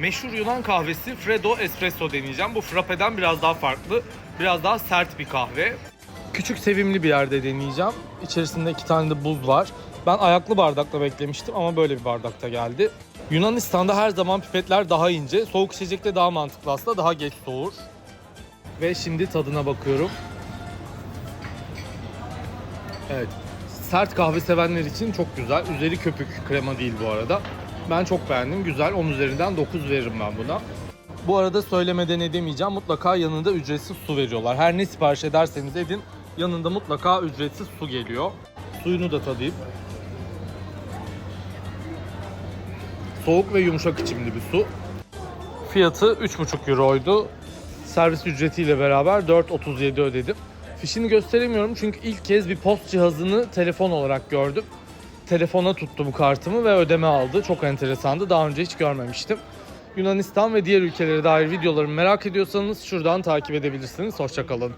Meşhur Yunan kahvesi Freddo Espresso deneyeceğim. Bu frappeden biraz daha farklı. Biraz daha sert bir kahve. Küçük sevimli bir yerde deneyeceğim. İçerisinde iki tane de buz var. Ben ayaklı bardakla beklemiştim ama böyle bir bardakta geldi. Yunanistan'da her zaman pipetler daha ince. Soğuk içecekte daha mantıklı aslında. Daha geç soğur. Ve şimdi tadına bakıyorum. Evet. Sert kahve sevenler için çok güzel. Üzeri köpük krema değil bu arada. Ben çok beğendim. Güzel. 10 üzerinden 9 veririm ben buna. Bu arada söylemeden edemeyeceğim. Mutlaka yanında ücretsiz su veriyorlar. Her ne sipariş ederseniz edin yanında mutlaka ücretsiz su geliyor. Suyunu da tadayım. Soğuk ve yumuşak içimli bir su. Fiyatı 3,5 euroydu. Servis ücretiyle beraber 4.37 ödedim. Fişini gösteremiyorum çünkü ilk kez bir post cihazını telefon olarak gördüm. Telefona tuttu bu kartımı ve ödeme aldı. Çok enteresandı. Daha önce hiç görmemiştim. Yunanistan ve diğer ülkelere dair videolarımı merak ediyorsanız şuradan takip edebilirsiniz. Hoşçakalın.